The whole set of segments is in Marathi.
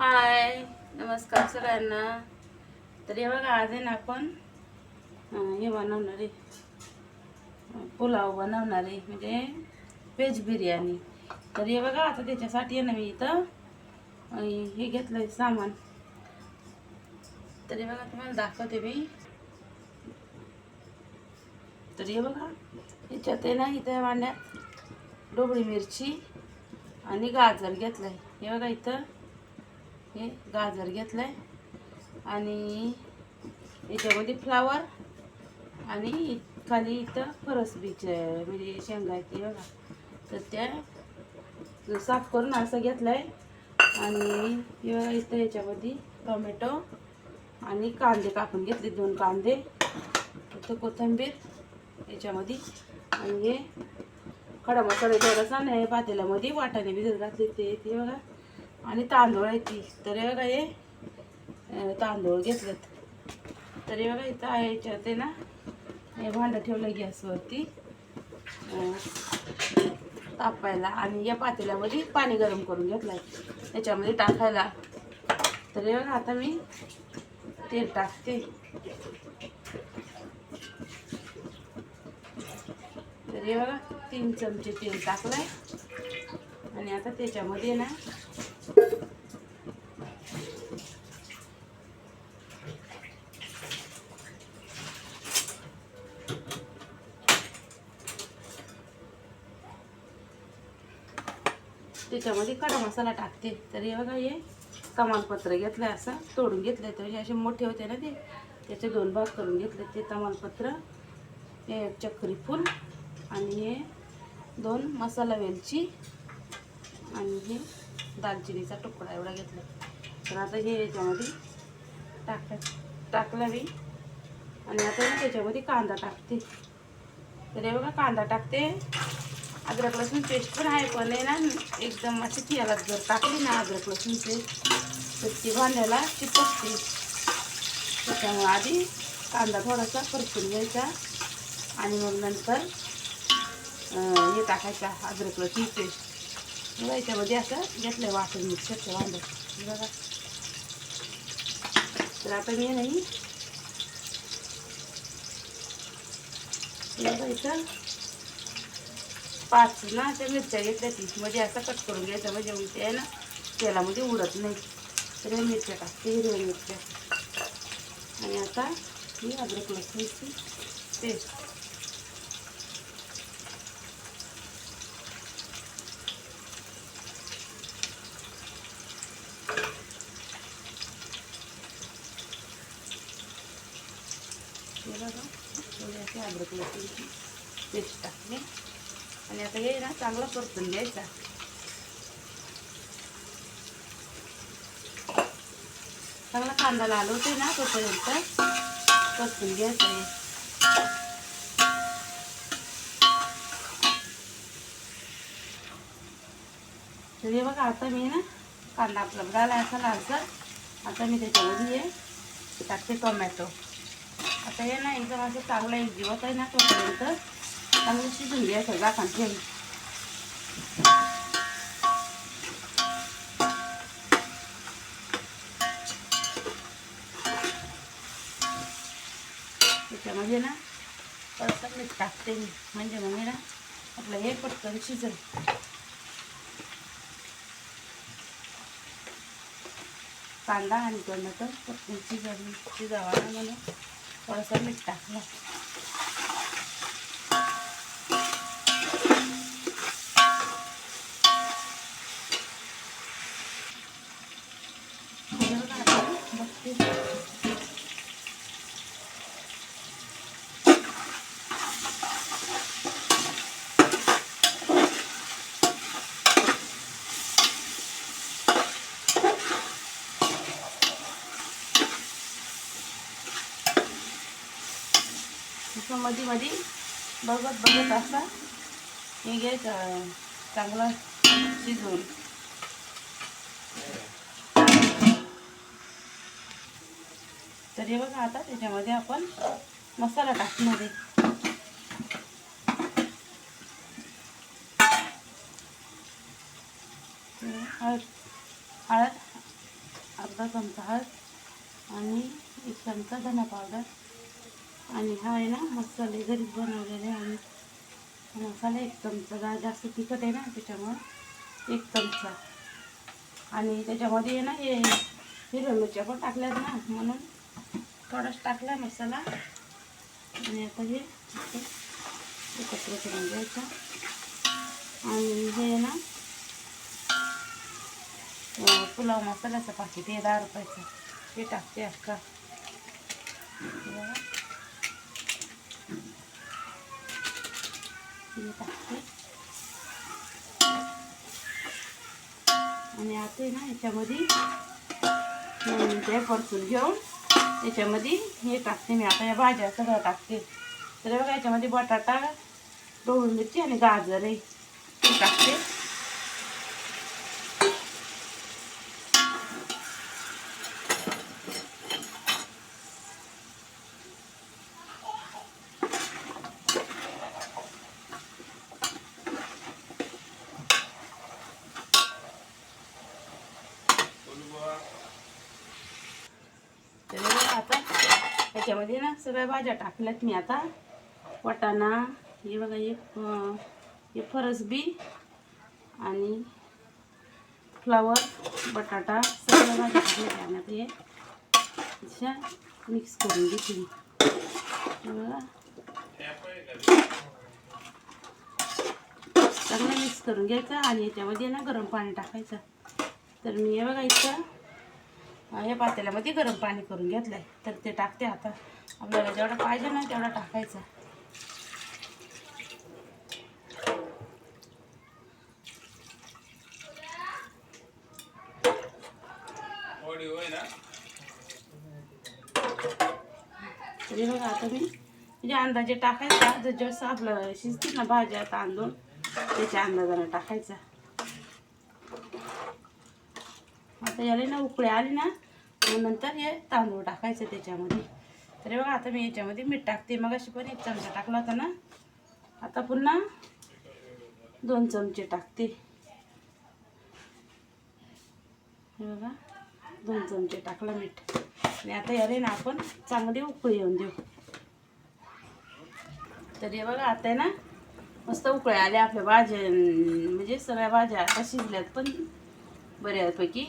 हाय नमस्कार सगळ्यांना. तर हे बघा आज आहे ना आपण हे बनवणार आहे. पुलाव बनवणार आहे म्हणजे व्हेज बिर्याणी. तर हे बघा आता त्याच्यासाठी आहे ना मी इथं हे घेतलं आहे सामान. तर हे बघा तुम्हाला दाखवते मी. तर हे बघा याच्यात आहे ना इथं वांड्यात डोबळी मिरची आणि गाजर घेतलं आहे हे बघा इथं. हे गाजर घेतलं आहे आणि याच्यामध्ये फ्लावर आणि खाली इथं फरसबीच म्हणजे शेंगा आहेत बघा. तर त्या साफ करून असं घेतलं आहे आणि इथं याच्यामध्ये टोमॅटो आणि कांदे कापून घेतले दोन कांदे. इथं कोथिंबीर याच्यामध्ये. आणि हे खडा मसाला थोडासा नाही पातेल्यामध्ये वाटाणे भिजत घातले ते बघा. आणि तांदूळ आहे ती. तरी बघा हे तांदूळ घेतलेत. तरी बघा इथं आहे याच्यात आहे ना हे भांडं ठेवलं गॅसवरती. तापायला आणि या पातेल्यामध्ये पाणी गरम करून घेतलं आहे त्याच्यामध्ये टाकायला. तरी बघा आता मी तेल टाकते. तरी बघा तीन चमचे तेल टाकलंय. आणि आता त्याच्यामध्ये ना त्याच्यामध्ये कडा मसाला टाकते. तर हे बघा हे तमालपत्र घेतलं असं तोडून घेतलं तर असे मोठे होते ना ते त्याचे दोन भाग करून घेतले ते तमालपत्र हे चक्री फूल आणि हे दोन मसाला वेलची आणि हे दालचिनीचा तुकडा एवढा घेतला तर आता हे याच्यामध्ये टाक टाकला मी. आणि आता मी त्याच्यामध्ये कांदा टाकते. तर हे बघा कांदा टाकते. अद्रक लसूण पेस्ट पण आहे पण आहे ना एकदम अशी याला जर टाकली ना अद्रक लसूण पेस्ट तर ती भांड्याला चिपकते. त्याच्यामुळे आधी कांदा थोडासा परतून घ्यायचा आणि मग नंतर हे टाकायचा अद्रक लसूण पेस्ट बघा याच्यामध्ये असं घेतलं वाटून मिक्सरचं भांड्या बघा. तर आता मी नाही हे बघा इथं पाच ना त्या मिरच्या घेतल्या ती म्हणजे असं कट करून घ्यायचं म्हणजे मग ते आहे ना तेलामध्ये म्हणजे उडत नाही. तर हे मिरच्या टाकते हिरव्या मिरच्या. आणि आता ही अद्रक लसूणची पेस्ट. बघा अशी अद्रक लसूणची पेस्ट टाकली आणि आता हे ना चांगलं परतून घ्यायचा. चांगला कांदा लाल होते ना तोपर्यंत परतून घ्यायचं हे. तर हे बघा आता मी ना कांदा आपला झाला असा लालसर आता मी त्याच्यामध्ये हे टाकते टोमॅटो. आता हे ना एकदम असं चांगलं एक दिवस आहे ना तोपर्यंत चांगली शिजून घ्यायचं झाकण ठेवून. त्याच्यामध्ये ना परत मीठ टाकते मी. म्हणजे मग मी ना आपलं हे पटकन शिजल. कांदा आणि टोमॅटो पटकन शिजवून शिजावा म्हणून थोडंसं मीठ टाकलं हे बघा आता बघते. मधी मधी बघत बघत असा. हे घ्यायचं चांगलं शिजवून. तर हे बघा आता त्याच्यामध्ये आपण मसाला टाकणार आहे. हळद हळद अर्धा चमचा हळद आणि एक चमचा धना पावडर. आणि हा आहे ना मसाले घरीच बनवलेले आणि मसाला एक चमचा जा जास्त तिखट आहे ना त्याच्यामुळं एक चमचा. आणि त्याच्यामध्ये आहे ना हे हिरव्या मिरच्या पण टाकल्यात ना म्हणून थोडाच टाकला मसाला. आणि आता हे एकत्र करून घ्यायचं. आणि हे आहे ना पुलाव मसाल्याचं पाकिट हे दहा रुपयाचं. ते टाकते अक्का हे टाकते आणि आता आहे ना याच्यामध्ये ते परतून घेऊन याच्यामध्ये हे टाकते मी. आता या भाज्या सगळं टाकते. तर बघा याच्यामध्ये बटाटा ढोबळी मिरची आणि गाजर आहे. ते टाकते. तर आता त्याच्यामध्ये ना सगळ्या भाज्या टाकल्यात मी आता. वाटाणा हे बघा एक हे फरसबी आणि फ्लावर बटाटा सगळ्या भाज्या टाकल्या आणि आता हे. अशा मिक्स करून घेतली. मी बघा. चांगलं मिक्स करून घ्यायचं आणि याच्यामध्ये ना गरम पाणी टाकायचं. तर मी हे बघा इथं या पातेल्यामध्ये गरम पाणी करून घेतलं आहे तर ते टाकते आता. आपल्याला जेवढं पाहिजे ना तेवढं टाकायचं. बघा आता मी. म्हणजे अंदाजे टाकायचा. जर जसं आपलं शिजतील ना भाज्या तांदूळ त्याच्या अंदाजाने टाकायचा. आता याला ना उकळी आली ना मग नंतर हे तांदूळ टाकायचे त्याच्यामध्ये. तरी बघा आता मी याच्यामध्ये मीठ टाकते. मग अशी पण एक चमचा टाकला होता ना. आता पुन्हा दोन चमचे टाकते. हे बघा दोन चमचे टाकलं मीठ. आणि आता याला ना आपण चांगली उकळी येऊन देऊ. तर हे बघा आता आहे ना मस्त उकळ्या आल्या आपल्या भाज्या म्हणजे सगळ्या भाज्या आता शिजल्यात पण बऱ्यापैकी.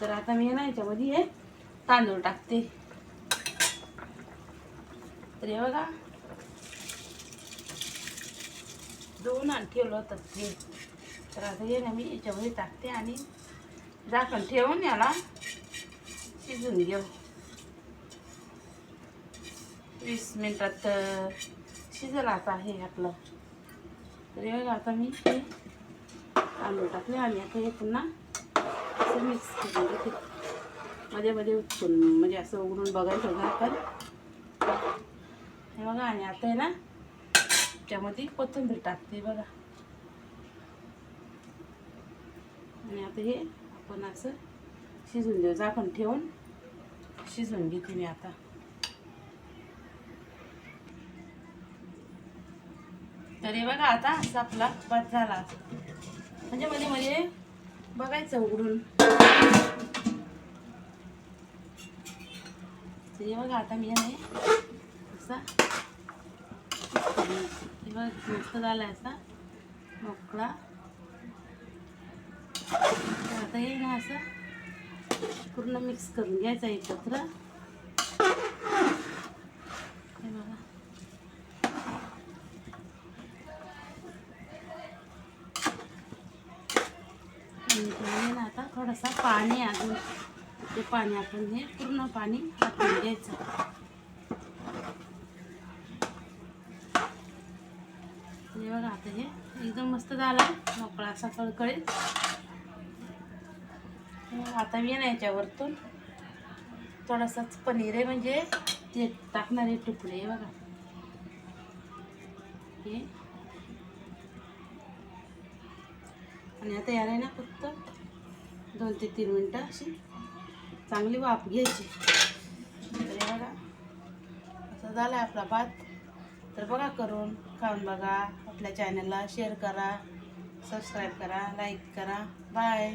तर आता मी ना याच्यामध्ये हे तांदूळ टाकते. तर हे बघा. दोन आणि ठेवलं होतं हे तर आता हे ना मी याच्यामध्ये टाकते आणि झाकण ठेवून याला शिजून घेऊ. वीस मिनटात शिजला आता हे आपलं. तर हे बघा आता मी हे तांदूळ टाकले आणि आता हे पुन्हा असं मिक्स करून घेते मध्ये मध्ये उचलून म्हणजे असं उघडून बघायचं झाकण हे बघा आणि आता आहे ना त्यामध्ये कोथिंबीर टाकते बघा. आणि आता हे आपण असं शिजून देऊ. झाकण ठेवून शिजवून घेते मी आता. तरी बघा आता असं आपला भात झाला. म्हणजे मध्ये मध्ये बघायचं उघडून. हे बघा आता मी आहे. असा. बघा मस्त झाला असा. मोकळा. आता हे ना असं पूर्ण मिक्स करून घ्यायचं एकत्र हे बघा आणि त्यामध्ये ना आता थोडासा पाणी अजून ते पाणी आपण हे पूर्ण पाणी टाकून घ्यायचं. हे बघा आता हे एकदम मस्त झाला. मोकळा असा कळकळीत. आता मी ना याच्यावरतून. थोडासाच पनीर आहे म्हणजे ते टाकणारे तुकडे हे बघा. हे. आणि आता याला ना फक्त दोन ते तीन मिनटं अशी चांगली वाफ घ्यायची. तर बघा असं झालं आपला भात. तर बघा करून खाऊन बघा. आपल्या चॅनलला शेअर करा सबस्क्राईब करा लाईक करा. बाय